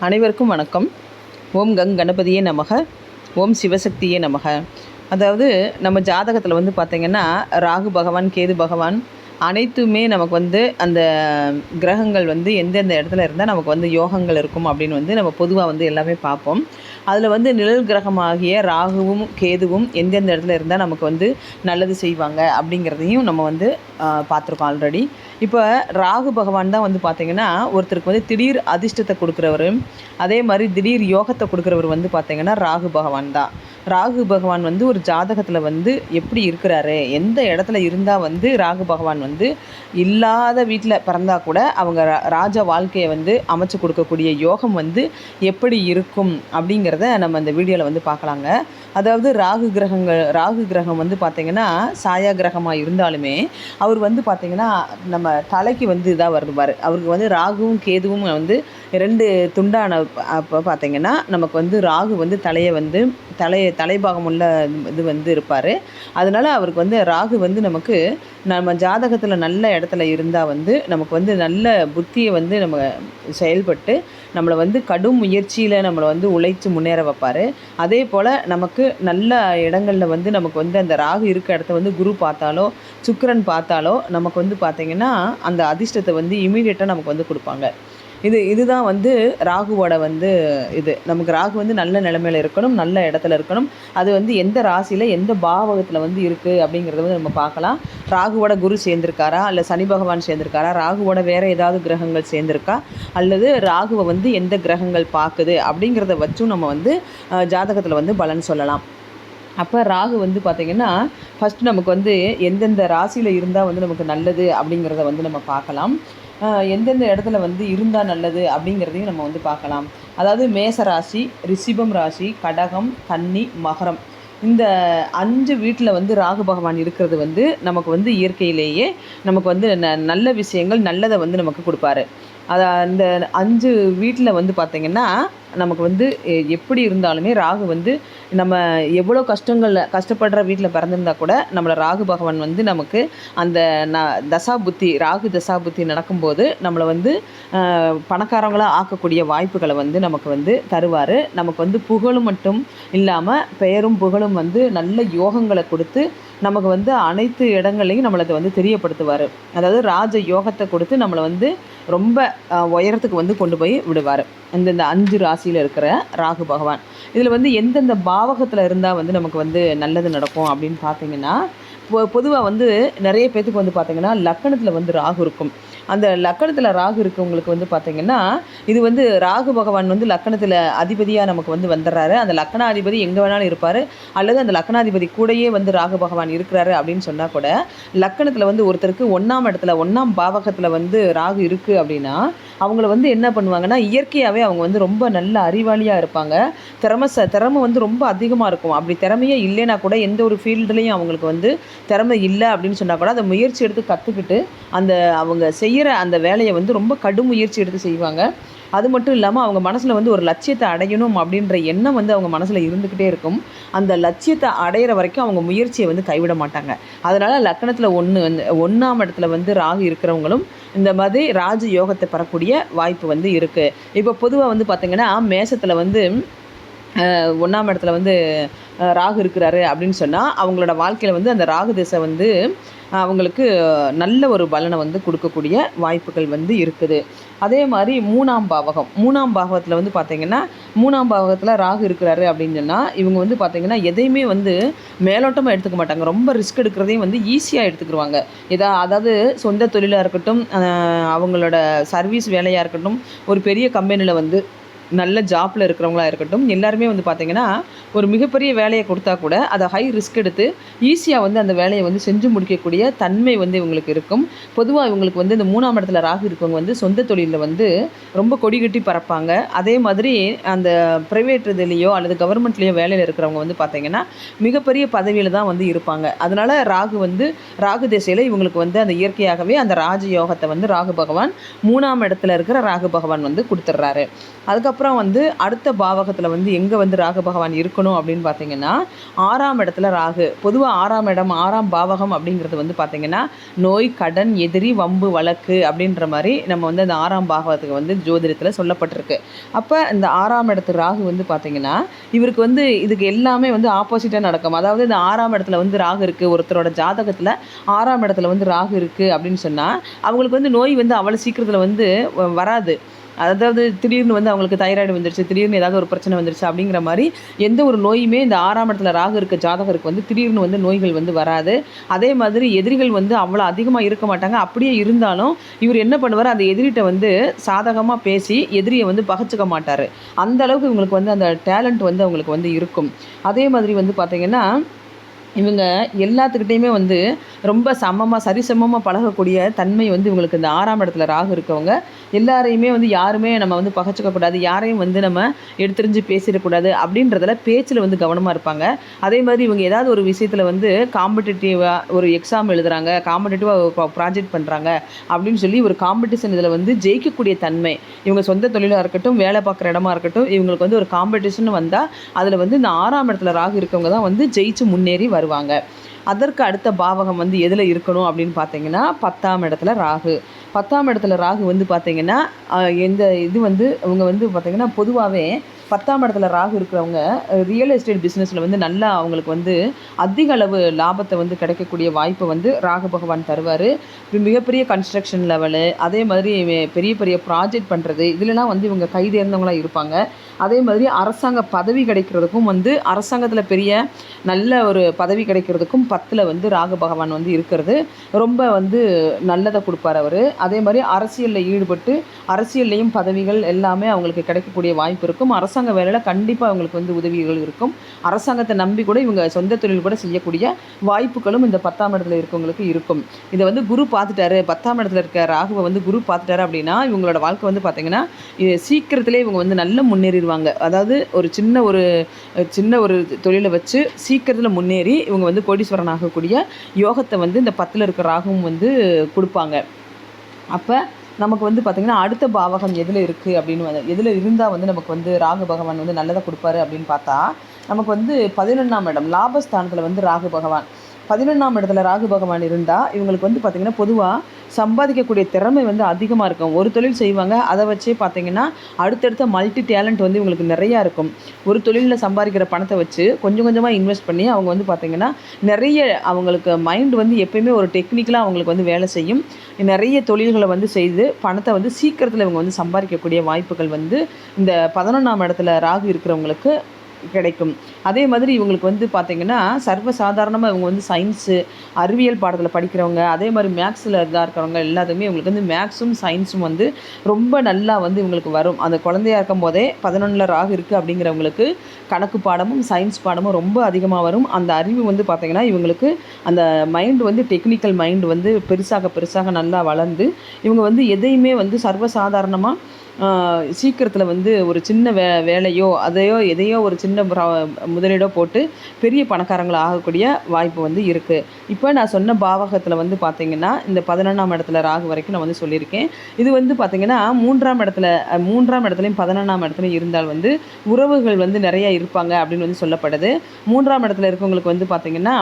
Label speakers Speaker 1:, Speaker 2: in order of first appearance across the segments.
Speaker 1: அனைவருக்கும் வணக்கம். ஓம் கங் கணபதியே நமக. ஓம் சிவசக்தியே நமக. அதாவது நம்ம ஜாதகத்தில் வந்து பார்த்திங்கன்னா ராகு பகவான் கேது பகவான் அனைத்துமே நமக்கு வந்து அந்த கிரகங்கள் வந்து எந்தெந்த இடத்துல இருந்தால் நமக்கு வந்து யோகங்கள் இருக்கும் அப்படின்னு வந்து நம்ம பொதுவாக வந்து எல்லாமே பார்ப்போம். அதில் வந்து நிழல் கிரகமாகிய ராகுவும் கேதுவும் எந்தெந்த இடத்துல இருந்தால் நமக்கு வந்து நல்லது செய்வாங்க அப்படிங்கிறதையும் நம்ம வந்து பார்த்துருக்கோம் ஆல்ரெடி இப்போ ராகு பகவான் தான் வந்து பார்த்திங்கன்னா ஒருத்தருக்கு வந்து திடீர் அதிர்ஷ்டத்தை கொடுக்குறவர். அதே மாதிரி திடீர் யோகத்தை கொடுக்குறவர் வந்து பார்த்திங்கன்னா ராகு பகவான் தான். ராகு பகவான் வந்து ஒரு ஜாதகத்தில் வந்து எப்படி இருக்கிறாரு? எந்த இடத்துல இருந்தால் வந்து ராகு பகவான் வந்து இல்லாத வீட்டில் பிறந்தா கூட அவங்க ரா- ராஜ வாழ்க்கையை வந்து அமைச்சு கொடுக்கக்கூடிய யோகம் வந்து எப்படி இருக்கும் அப்படிங்கிறத நம்ம அந்த வீடியோவில் வந்து பார்க்கலாங்க. அதாவது ராகு கிரகங்கள் ராகு கிரகம் வந்து பார்த்திங்கன்னா சாயா கிரகமாக இருந்தாலுமே அவர் வந்து பார்த்திங்கன்னா நம்ம தலைக்கு வந்து இதாக வருவார். அவருக்கு வந்து ராகுவும் கேதுவும் வந்து ரெண்டு துண்டான அப்போ பார்த்திங்கன்னா நமக்கு வந்து ராகு வந்து தலையை வந்து தலையை தலைபாகம் உள்ள இது வந்து இருப்பார். அதனால் அவருக்கு வந்து ராகு வந்து நமக்கு நம்ம ஜாதகத்தில் நல்ல இடத்துல இருந்தால் வந்து நமக்கு வந்து நல்ல புத்தியை வந்து நம்ம செயல்பட்டு நம்மளை வந்து கடும் முயற்சியில் நம்மளை வந்து உழைச்சி முன்னேற வைப்பார். அதே போல் நமக்கு நல்ல இடங்களில் வந்து நமக்கு வந்து அந்த ராகு இருக்க இடத்த வந்து குரு பார்த்தாலோ சுக்கரன் பார்த்தாலோ நமக்கு வந்து பார்த்திங்கன்னா அந்த அதிர்ஷ்டத்தை வந்து இமீடியட்டாக நமக்கு வந்து கொடுப்பாங்க. இது இதுதான் வந்து ராகுவோட வந்து இது. நமக்கு ராகு வந்து நல்ல நிலைமையில இருக்கணும் நல்ல இடத்துல இருக்கணும். அது வந்து எந்த ராசியில் எந்த பாவகத்தில் வந்து இருக்குது அப்படிங்கிறத வந்து நம்ம பார்க்கலாம். ராகுவோட குரு சேர்ந்திருக்காரா? அல்ல சனி பகவான் சேர்ந்திருக்காரா? ராகுவோட வேற ஏதாவது கிரகங்கள் சேர்ந்திருக்கா? அல்லது ராகுவை வந்து எந்த கிரகங்கள் பார்க்குது? அப்படிங்கிறத வச்சும் நம்ம வந்து ஜாதகத்தில் வந்து பலன் சொல்லலாம். அப்போ ராகு வந்து பார்த்திங்கன்னா ஃபஸ்ட்டு நமக்கு வந்து எந்தெந்த ராசியில் இருந்தால் வந்து நமக்கு நல்லது அப்படிங்கிறத வந்து நம்ம பார்க்கலாம். எந்தெந்த இடத்துல வந்து இருந்தால் நல்லது அப்படிங்கிறதையும் நம்ம வந்து பார்க்கலாம். அதாவது மேச ராசி ரிஷிபம் ராசி கடகம் கன்னி மகரம். இந்த அஞ்சு வீட்டில் வந்து ராகு பகவான் இருக்கிறது வந்து நமக்கு வந்து இயற்கையிலேயே நமக்கு வந்து ந நல்ல விஷயங்கள் நல்லதை வந்து நமக்கு கொடுப்பாரு. அதை அந்த அஞ்சு வீட்டில் வந்து பார்த்திங்கன்னா நமக்கு வந்து எ- எப்படி இருந்தாலுமே ராகு வந்து நம்ம எவ்வளோ கஷ்டங்களில் கஷ்டப்படுற வீட்டில் பிறந்திருந்தா கூட நம்மளை ராகு பகவான் வந்து நமக்கு அந்த ந தசா புத்தி ராகு தசா புத்தி நடக்கும்போது நம்மளை வந்து பணக்காரங்களாக ஆக்கக்கூடிய வாய்ப்புகளை வந்து நமக்கு வந்து தருவார். நமக்கு வந்து புகழும் மட்டும் இல்லாமல் பெயரும் புகழும் வந்து நல்ல யோகங்களை கொடுத்து நமக்கு வந்து அனைத்து இடங்களையும் நம்மளை வந்து தெரியப்படுத்துவார். அதாவது ராஜ யோகத்தை கொடுத்து நம்மளை வந்து ரொம்ப உயரத்துக்கு வந்து கொண்டு போய் விடுவார். இந்தந்த அஞ்சு ராசியில் இருக்கிற ராகு பகவான். இதில் வந்து எந்தெந்த பாவகத்தில் இருந்தால் வந்து நமக்கு வந்து நல்லது நடக்கும் அப்படின்னு பார்த்தீங்கன்னா பொ பொதுவாக வந்து நிறைய பேத்துக்கு வந்து பார்த்தீங்கன்னா லக்கணத்தில் வந்து ராகு இருக்கும். அந்த லக்கணத்தில் ராகு இருக்கவங்களுக்கு வந்து பார்த்திங்கன்னா இது வந்து ராகு பகவான் வந்து லக்கணத்தில் அதிபதியாக நமக்கு வந்து வந்துடுறாரு. அந்த லக்கணாதிபதி எங்கே வேணாலும் இருப்பார். அல்லது அந்த லக்கணாதிபதி கூடயே வந்து ராகு பகவான் இருக்கிறாரு அப்படின்னு சொன்னால் கூட லக்கணத்தில் வந்து ஒருத்தருக்கு ஒன்றாம் இடத்துல ஒன்றாம் பாவகத்தில் வந்து ராகு இருக்குது அப்படின்னா அவங்கள வந்து என்ன பண்ணுவாங்கன்னா இயற்கையாகவே அவங்க வந்து ரொம்ப நல்ல அறிவாளியாக இருப்பாங்க. திறமை ச திறமை வந்து ரொம்ப அதிகமாக இருக்கும். அப்படி திறமையே இல்லைன்னா கூட எந்த ஒரு ஃபீல்டுலேயும் அவங்களுக்கு வந்து திறமை இல்லை அப்படின்னு சொன்னால் கூட அதை முயற்சி எடுத்து கற்றுக்கிட்டு அந்த அவங்க செய்கிற அந்த வேலையை வந்து ரொம்ப கடும் முயற்சி எடுத்து செய்வாங்க. அது மட்டும் இல்லாமல் அவங்க மனசில் வந்து ஒரு லட்சியத்தை அடையணும் அப்படின்ற எண்ணம் வந்து அவங்க மனசில் இருந்துக்கிட்டே இருக்கும். அந்த லட்சியத்தை அடையிற வரைக்கும் அவங்க முயற்சியை வந்து கைவிட மாட்டாங்க. அதனால் லக்கணத்தில் ஒன்று வந்து ஒன்றாம் இடத்துல வந்து ராகு இருக்கிறவங்களும் இந்த மாதிரி ராஜ யோகத்தை பெறக்கூடிய வாய்ப்பு வந்து இருக்குது இப்போ பொதுவாக வந்து பார்த்திங்கன்னா மேசத்தில் வந்து ஒன்றாம் இடத்துல வந்து ராகு இருக்கிறாரு அப்படின்னு சொன்னால் அவங்களோட வாழ்க்கையில் வந்து அந்த ராகு திசை வந்து அவங்களுக்கு நல்ல ஒரு பலனை வந்து கொடுக்கக்கூடிய வாய்ப்புகள் வந்து இருக்குது. அதே மாதிரி மூணாம் பாவகம். மூணாம் பாவகத்தில் வந்து பார்த்திங்கன்னா மூணாம் பாவகத்தில் ராகு இருக்கிறாரு அப்படின்னு சொன்னால் இவங்க வந்து பார்த்திங்கன்னா எதையுமே வந்து மேலோட்டமாக எடுத்துக்க மாட்டாங்க. ரொம்ப ரிஸ்க் எடுக்கிறதையும் வந்து ஈஸியாக எடுத்துக்கிடுவாங்க எதா அதாவது சொந்த தொழிலாக இருக்கட்டும் அவங்களோட சர்வீஸ் வேலையாக இருக்கட்டும் ஒரு பெரிய கம்பெனியில் வந்து நல்ல ஜாப்பில் இருக்கிறவங்களா இருக்கட்டும் எல்லாருமே வந்து பார்த்திங்கன்னா ஒரு மிகப்பெரிய வேலையை கொடுத்தா கூட அதை ஹை ரிஸ்க் எடுத்து ஈஸியாக வந்து அந்த வேலையை வந்து செஞ்சு முடிக்கக்கூடிய தன்மை வந்து இவங்களுக்கு இருக்கும். பொதுவாக இவங்களுக்கு வந்து இந்த மூணாம் இடத்துல ராகு இருக்கவங்க வந்து சொந்த தொழிலில் வந்து ரொம்ப கொடி கட்டி பறப்பாங்க. அதே மாதிரி அந்த ப்ரைவேட் இதுலேயோ அல்லது கவர்மெண்ட்லேயோ வேலையில் இருக்கிறவங்க வந்து பார்த்திங்கன்னா மிகப்பெரிய பதவியில் தான் வந்து இருப்பாங்க. அதனால் ராகு வந்து ராகு திசையில் இவங்களுக்கு வந்து அந்த இயற்கையாகவே அந்த ராஜ யோகத்தை வந்து ராகு பகவான் மூணாம் இடத்துல இருக்கிற ராகு பகவான் வந்து கொடுத்துட்றாரு அதுக்கப்புறம் அதுக்கப்புறம் வந்து அடுத்த பாவகத்தில் வந்து எங்கே வந்து ராகு பகவான் இருக்கணும் அப்படின்னு பார்த்தீங்கன்னா ஆறாம் இடத்துல ராகு. பொதுவாக ஆறாம் இடம் ஆறாம் பாவகம் அப்படிங்கிறது வந்து பார்த்திங்கன்னா நோய் கடன் எதிரி வம்பு வழக்கு அப்படின்ற மாதிரி நம்ம வந்து அந்த ஆறாம் பாகவத்துக்கு வந்து ஜோதிடத்தில் சொல்லப்பட்டிருக்கு. அப்போ இந்த ஆறாம் இடத்து ராகு வந்து பார்த்திங்கன்னா இவருக்கு வந்து இதுக்கு எல்லாமே வந்து ஆப்போசிட்டாக நடக்கும். அதாவது இந்த ஆறாம் இடத்துல வந்து ராகு இருக்குது ஒருத்தரோட ஜாதகத்தில் ஆறாம் இடத்துல வந்து ராகு இருக்குது அப்படின்னு சொன்னால் அவங்களுக்கு வந்து நோய் வந்து அவ்வளோ சீக்கிரத்தில் வந்து வராது. அதாவது திடீர்னு வந்து அவங்களுக்கு தைராய்டு வந்துருச்சு திடீர்னு ஏதாவது ஒரு பிரச்சனை வந்துருச்சு அப்படிங்கிற மாதிரி எந்த ஒரு நோயுமே இந்த ஆறாம் இடத்துல ராகு இருக்க ஜாதகருக்கு வந்து திடீர்னு வந்து நோய்கள் வந்து வராது. அதே மாதிரி எதிரிகள் வந்து அவ்வளோ அதிகமாக இருக்க மாட்டாங்க. அப்படியே இருந்தாலும் இவர் என்ன பண்ணுவார்? அந்த எதிரிட்ட வந்து சாதகமாக பேசி எதிரியை வந்து பகச்சுக்க மாட்டார். அந்த அளவுக்கு இவங்களுக்கு வந்து அந்த டேலண்ட் வந்து அவங்களுக்கு வந்து இருக்கும். அதே மாதிரி வந்து பார்த்திங்கன்னா இவங்க எல்லாத்துக்கிட்டேயுமே வந்து ரொம்ப சமமாக சரிசமமாக பழகக்கூடிய தன்மை வந்து இவங்களுக்கு இந்த ஆறாம் இடத்துல ராகு இருக்கவங்க. எல்லாரையுமே வந்து யாருமே நம்ம வந்து பகச்சிக்கக்கூடாது யாரையும் வந்து நம்ம எடுத்துரிஞ்சு பேசிடக்கூடாது அப்படின்றதுல பேச்சில் வந்து கவனமாக இருப்பாங்க. அதே மாதிரி இவங்க ஏதாவது ஒரு விஷயத்தில் வந்து காம்படிட்டிவாக ஒரு எக்ஸாம் எழுதுகிறாங்க காம்படிட்டிவாக ப்ராஜெக்ட் பண்ணுறாங்க அப்படின்னு சொல்லி ஒரு காம்படிஷன் இதில் வந்து ஜெயிக்கக்கூடிய தன்மை. இவங்க சொந்த தொழிலாக இருக்கட்டும் வேலை பார்க்குற இடமா இருக்கட்டும் இவங்களுக்கு வந்து ஒரு காம்படிஷன் வந்தால் அதில் வந்து இந்த ஆறாம் இடத்துல ராகு இருக்கவங்க தான் வந்து ஜெயிச்சு முன்னேறி வருவாங்க. அதற்கு அடுத்த பாவகம் வந்து எதில் இருக்கணும் அப்படின்னு பார்த்தீங்கன்னா பத்தாம் இடத்துல ராகு. பத்தாம் இடத்துல ராகு வந்து பார்த்திங்கன்னா எந்த இது வந்து அவங்க வந்து பார்த்திங்கன்னா பொதுவாகவே பத்தாம் இடத்துல ராகு இருக்கிறவங்க ரியல் எஸ்டேட் பிஸ்னஸில் வந்து நல்லா அவங்களுக்கு வந்து அதிக அளவு லாபத்தை வந்து கிடைக்கக்கூடிய வாய்ப்பை வந்து ராகு பகவான் தருவார். மிகப்பெரிய கன்ஸ்ட்ரக்ஷன் லெவலு அதே மாதிரி பெரிய பெரிய ப்ராஜெக்ட் பண்ணுறது இதுலலாம் வந்து இவங்க கைதேர்ந்தவங்களாக இருப்பாங்க. அதே மாதிரி அரசாங்க பதவி கிடைக்கிறதுக்கும் வந்து அரசாங்கத்தில் பெரிய நல்ல ஒரு பதவி கிடைக்கிறதுக்கும் பத்தில் வந்து ராகு பகவான் வந்து இருக்கிறது. ரொம்ப வந்து நல்லதை கொடுப்பார் அவர். அதே மாதிரி அரசியலில் ஈடுபட்டு அரசியல்லையும் பதவிகள் எல்லாமே அவங்களுக்கு கிடைக்கக்கூடிய வாய்ப்பு இருக்கும். அரசாங்க வேலையில் கண்டிப்பாக அவங்களுக்கு வந்து உதவிகள் இருக்கும். அரசாங்கத்தை நம்பி கூட இவங்க சொந்த தொழில் கூட செய்யக்கூடிய வாய்ப்புகளும் இந்த பத்தாம் இடத்துல இருக்கவங்களுக்கு இருக்கும். இதை வந்து குரு பார்த்துட்டாரு. பத்தாம் இடத்துல இருக்க ராகுவை வந்து குரு பார்த்துட்டாரு அப்படின்னா இவங்களோட வாழ்க்கை வந்து பார்த்திங்கன்னா சீக்கிரத்திலே இவங்க வந்து நல்ல முன்னேறிடுவாங்க. அதாவது ஒரு சின்ன ஒரு சின்ன ஒரு தொழிலை வச்சு சீக்கிரத்தில் முன்னேறி இவங்க வந்து கோடீஸ்வரன் ஆகக்கூடிய யோகத்தை வந்து இந்த பத்தில் இருக்கிற ராகுவும் வந்து கொடுப்பாங்க. அப்போ நமக்கு வந்து பார்த்திங்கன்னா அடுத்த பாவகம் எதில் இருக்குது அப்படின்னு வந்து எதில் இருந்தால் வந்து நமக்கு வந்து ராகு பகவான் வந்து நல்லதாக கொடுப்பாரு அப்படின்னு பார்த்தா நமக்கு வந்து பதினொன்றாம் இடம் லாபஸ்தானத்தில் வந்து ராகு பகவான். பதினொன்றாம் இடத்துல ராகு பகவான் இருந்தால் இவங்களுக்கு வந்து பார்த்திங்கன்னா பொதுவாக சம்பாதிக்கக்கூடிய திறமை வந்து அதிகமாக இருக்கும். ஒரு தொழில் செய்வாங்க அதை வச்சே பார்த்தீங்கன்னா அடுத்தடுத்த மல்டி டேலண்ட் வந்து இவங்களுக்கு நிறையா இருக்கும். ஒரு தொழிலில் சம்பாதிக்கிற பணத்தை வச்சு கொஞ்சம் கொஞ்சமாக இன்வெஸ்ட் பண்ணி அவங்க வந்து பார்த்திங்கன்னா நிறைய அவங்களுக்கு மைண்ட் வந்து எப்பயுமே ஒரு டெக்னிக்கலாக அவங்களுக்கு வந்து வேலை செய்யும். நிறைய தொழில்களை வந்து செய்து பணத்தை வந்து சீக்கிரத்தில் இவங்க வந்து சம்பாதிக்கக்கூடிய வாய்ப்புகள் வந்து இந்த பதினொன்றாம் இடத்துல ராகு இருக்கிறவங்களுக்கு கிடைக்கும். அதே மாதிரி இவங்களுக்கு வந்து பார்த்திங்கன்னா சர்வசாதாரணமாக இவங்க வந்து சயின்ஸு அறிவியல் பாடத்தில் படிக்கிறவங்க அதே மாதிரி மேக்ஸில் இதாக இருக்கிறவங்க எல்லாத்துக்குமே இவங்களுக்கு வந்து மேக்ஸும் சயின்ஸும் வந்து ரொம்ப நல்லா வந்து இவங்களுக்கு வரும். அந்த குழந்தையாக இருக்கும் போதே பதினொன்றில் ராகு இருக்குது அப்படிங்கிறவங்களுக்கு கணக்கு பாடமும் சயின்ஸ் பாடமும் ரொம்ப அதிகமாக வரும். அந்த அறிவு வந்து பார்த்திங்கன்னா இவங்களுக்கு அந்த மைண்டு வந்து டெக்னிக்கல் மைண்டு வந்து பெருசாக பெருசாக நல்லா வளர்ந்து இவங்க வந்து எதையுமே வந்து சர்வசாதாரணமாக சீக்கிரத்தில் வந்து ஒரு சின்ன வே வேலையோ அதையோ எதையோ ஒரு சின்ன முதலீடோ போட்டு பெரிய பணக்காரங்களை ஆகக்கூடிய வாய்ப்பு வந்து இருக்குது இப்போ நான் சொன்ன பாவகத்தில் வந்து பார்த்திங்கன்னா இந்த பதினொன்றாம் இடத்துல ராகு வரைக்கும் நான் வந்து சொல்லியிருக்கேன். இது வந்து பார்த்திங்கன்னா மூன்றாம் இடத்துல மூன்றாம் இடத்துலையும் பதினொன்றாம் இடத்துலையும் இருந்தால் வந்து உறவுகள் வந்து நிறைய இருப்பாங்க அப்படின்னு வந்து சொல்லப்படுது. மூன்றாம் இடத்துல இருக்கவங்களுக்கு வந்து பார்த்திங்கன்னா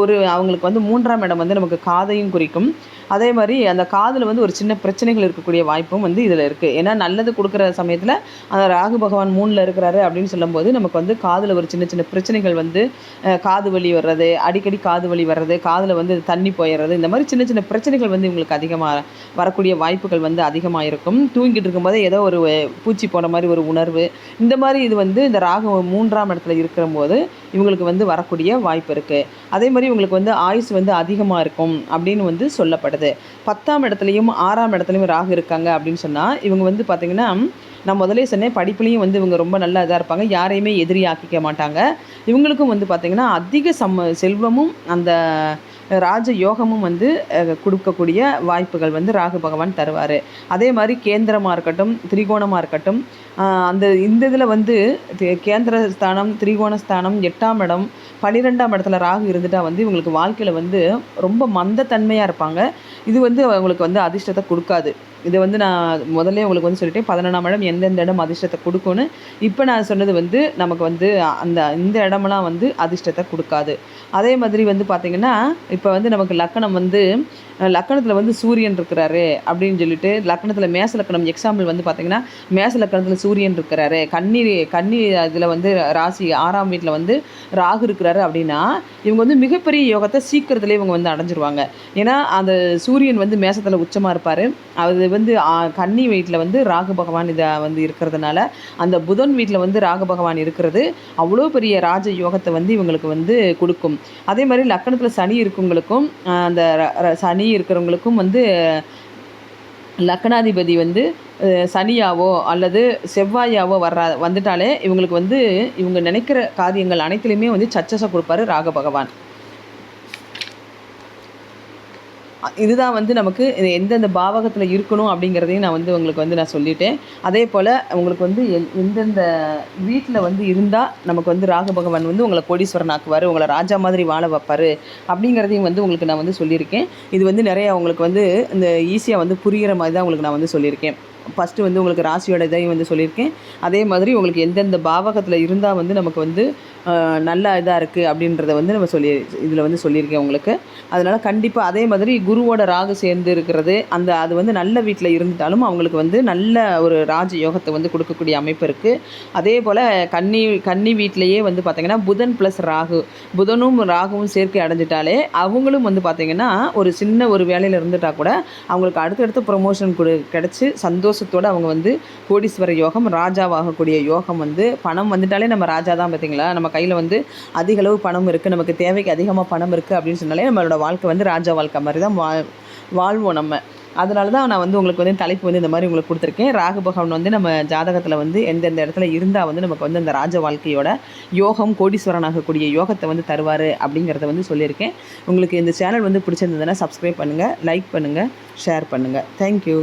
Speaker 1: ஒரு அவங்களுக்கு வந்து மூன்றாம் இடம் வந்து நமக்கு காதையும் குறிக்கும். அதே மாதிரி அந்த காதில் வந்து ஒரு சின்ன பிரச்சனைகள் இருக்கக்கூடிய வாய்ப்பும் வந்து இதில் இருக்குது ஏன்னா நல்லது கொடுக்குற சமயத்தில் அந்த ராகு பகவான் மூணில் இருக்கிறாரு அப்படின்னு சொல்லும்போது நமக்கு வந்து காதில் ஒரு சின்ன சின்ன பிரச்சனைகள் வந்து காது வலி வர்றது அடிக்கடி காது வலி வர்றது காதில் வந்து தண்ணி போயிடுறது இந்த மாதிரி சின்ன சின்ன பிரச்சனைகள் வந்து இவங்களுக்கு அதிகமாக வரக்கூடிய வாய்ப்புகள் வந்து அதிகமாக இருக்கும் தூங்கிட்டு இருக்கும்போதே ஏதோ ஒரு பூச்சி போன மாதிரி ஒரு உணர்வு இந்த மாதிரி இது வந்து இந்த ராகு மூன்றாம் இடத்துல இருக்கிற போது இவங்களுக்கு வந்து வரக்கூடிய வாய்ப்பு இருக்குது அதே மாதிரி இவங்களுக்கு வந்து ஆயுஸ் வந்து அதிகமாக இருக்கும் அப்படின்னு வந்து சொல்லப்படுது. பத்தாம் இடத்துலையும் ஆறாம் இடத்துலையும் ராகு இருக்காங்க அப்படின்னு சொன்னால் இவங்க வந்து பார்த்திங்கன்னா நான் முதலே சொன்னேன் படிப்புலேயும் வந்து இவங்க ரொம்ப நல்லா இதாக இருப்பாங்க. யாரையுமே எதிரி ஆக்கிக்க மாட்டாங்க. இவங்களுக்கும் வந்து பார்த்திங்கன்னா அதிக சம்ம செல்வமும் அந்த ராஜ யோகமும் வந்து கொடுக்கக்கூடிய வாய்ப்புகள் வந்து ராகு பகவான் தருவார். அதே மாதிரி கேந்திரமாக இருக்கட்டும் திரிகோணமாக இருக்கட்டும் அந்த இந்த இதில் வந்து கேந்திர ஸ்தானம் திரிகோண ஸ்தானம் எட்டாம் இடம் பன்னிரெண்டாம் இடத்துல ராகு இருந்துட்டால் வந்து இவங்களுக்கு வாழ்க்கையில் வந்து ரொம்ப மந்தத்தன்மையாக இருப்பாங்க. இது வந்து அவங்களுக்கு வந்து அதிர்ஷ்டத்தை கொடுக்காது. இதை வந்து நான் முதல்ல உங்களுக்கு வந்து சொல்லிட்டேன் பதினொன்றாம் இடம் எந்தெந்த இடம் அதிர்ஷ்டத்தை கொடுக்கும்னு. இப்போ நான் சொன்னது வந்து நமக்கு வந்து அந்த இந்த இடமெல்லாம் வந்து அதிர்ஷ்டத்தை கொடுக்காது. அதே மாதிரி வந்து பார்த்திங்கன்னா இப்போ வந்து நமக்கு லக்கணம் வந்து லக்கணத்தில் வந்து சூரியன் இருக்கிறாரு அப்படின்னு சொல்லிட்டு லக்கணத்தில் மேச லக்கணம் எக்ஸாம்பிள் வந்து பார்த்திங்கன்னா மேச லக்கணத்தில் சூரியன் இருக்கிறாரு. கன்னி கன்னி இதில் வந்து ராசி ஆறாம் வீட்டில் வந்து ராகு இருக்கிறாரு அப்படின்னா இவங்க வந்து மிகப்பெரிய யோகத்தை சீக்கிரத்துலேயே இவங்க வந்து அடைஞ்சிருவாங்க. ஏன்னா அந்த சூரியன் வந்து மேசத்தில் உச்சமாக இருப்பார். அது வந்து கன்னி வீட்டில் வந்து ராகு பகவான் இதை வந்து இருக்கிறதுனால அந்த புதன் வீட்டில் வந்து ராகு பகவான் இருக்கிறது அவ்வளோ பெரிய ராஜ யோகத்தை வந்து இவங்களுக்கு வந்து கொடுக்கும். அதே மாதிரி லக்கணத்தில் சனி இருக்கவங்களுக்கும் அந்த ர- சனி இருக்கிறவங்களுக்கும் வந்து லக்னாதிபதி வந்து சனியாவோ அல்லது செவ்வாயாவோ வர்றா வந்துட்டாலே இவங்களுக்கு வந்து இவங்க நினைக்கிற காரியங்கள் அனைத்துலேயுமே வந்து சச்சஸை கொடுப்பாரு ராக பகவான். இதுதான் வந்து நமக்கு இது எந்தெந்த பாவகத்தில் இருக்கணும் அப்படிங்கிறதையும் நான் வந்து உங்களுக்கு வந்து நான் சொல்லிட்டேன். அதே போல் உங்களுக்கு வந்து எந் எந்தெந்த வீட்டில் வந்து இருந்தால் நமக்கு வந்து ராகு பகவான் வந்து உங்களை கோடீஸ்வரன் ஆக்குவார் உங்களை ராஜா மாதிரி வாழ வைப்பார் அப்படிங்கிறதையும் வந்து உங்களுக்கு நான் வந்து சொல்லியிருக்கேன். இது வந்து நிறைய உங்களுக்கு வந்து இந்த ஈஸியாக வந்து புரிகிற மாதிரி தான் உங்களுக்கு நான் வந்து சொல்லியிருக்கேன். ஃபஸ்ட்டு வந்து உங்களுக்கு ராசியோட இதையும் வந்து சொல்லியிருக்கேன். அதே மாதிரி உங்களுக்கு எந்தெந்த பாவகத்தில் இருந்தால் வந்து நமக்கு வந்து நல்ல இதாக இருக்குது அப்படின்றத வந்து நம்ம சொல்லி இதில் வந்து சொல்லியிருக்கேன் உங்களுக்கு. அதனால் கண்டிப்பாக அதே மாதிரி குருவோட ராகு சேர்ந்து இருக்கிறது அந்த அது வந்து நல்ல வீட்டில் இருந்துட்டாலும் அவங்களுக்கு வந்து நல்ல ஒரு ராஜ யோகத்தை வந்து கொடுக்கக்கூடிய அமைப்பு இருக்குது அதே போல் கன்னி கன்னி வீட்டிலையே வந்து பார்த்திங்கன்னா புதன் ப்ளஸ் ராகு புதனும் ராகுவும் சேர்க்கை அடைஞ்சிட்டாலே அவங்களும் வந்து பார்த்திங்கன்னா ஒரு சின்ன ஒரு வேலையில் இருந்துட்டால் கூட அவங்களுக்கு அடுத்தடுத்து ப்ரொமோஷன் கொடு கிடச்சி சந்தோஷத்தோடு அவங்க வந்து கோடீஸ்வர யோகம் ராஜாவாகக்கூடிய யோகம் வந்து பணம் வந்துட்டாலே நம்ம ராஜா தான் பார்த்தீங்களா நம்ம கையில் வந்து அதிக அளவு பணம் இருக்குது நமக்கு தேவைக்கு அதிகமாக பணம் இருக்குது அப்படின்னு சொன்னாலே நம்மளோட வாழ்க்கை வந்து ராஜா வாழ்க்கை மாதிரி தான் வா வாழ்வோம் நம்ம. அதனால தான் நான் வந்து உங்களுக்கு வந்து தலைப்பு வந்து இந்த மாதிரி உங்களுக்கு கொடுத்துருக்கேன். ராகு பகவான் வந்து நம்ம ஜாதகத்தில் வந்து எந்தெந்த இடத்துல இருந்தால் வந்து நமக்கு வந்து அந்த ராஜ வாழ்க்கையோட யோகம் கோடீஸ்வரன் ஆகக்கூடிய யோகத்தை வந்து தருவார் அப்படிங்கிறத வந்து சொல்லியிருக்கேன். உங்களுக்கு இந்த சேனல் வந்து பிடிச்சிருந்ததுன்னா சப்ஸ்கிரைப் பண்ணுங்கள் லைக் பண்ணுங்கள் ஷேர் பண்ணுங்கள் தேங்க்யூ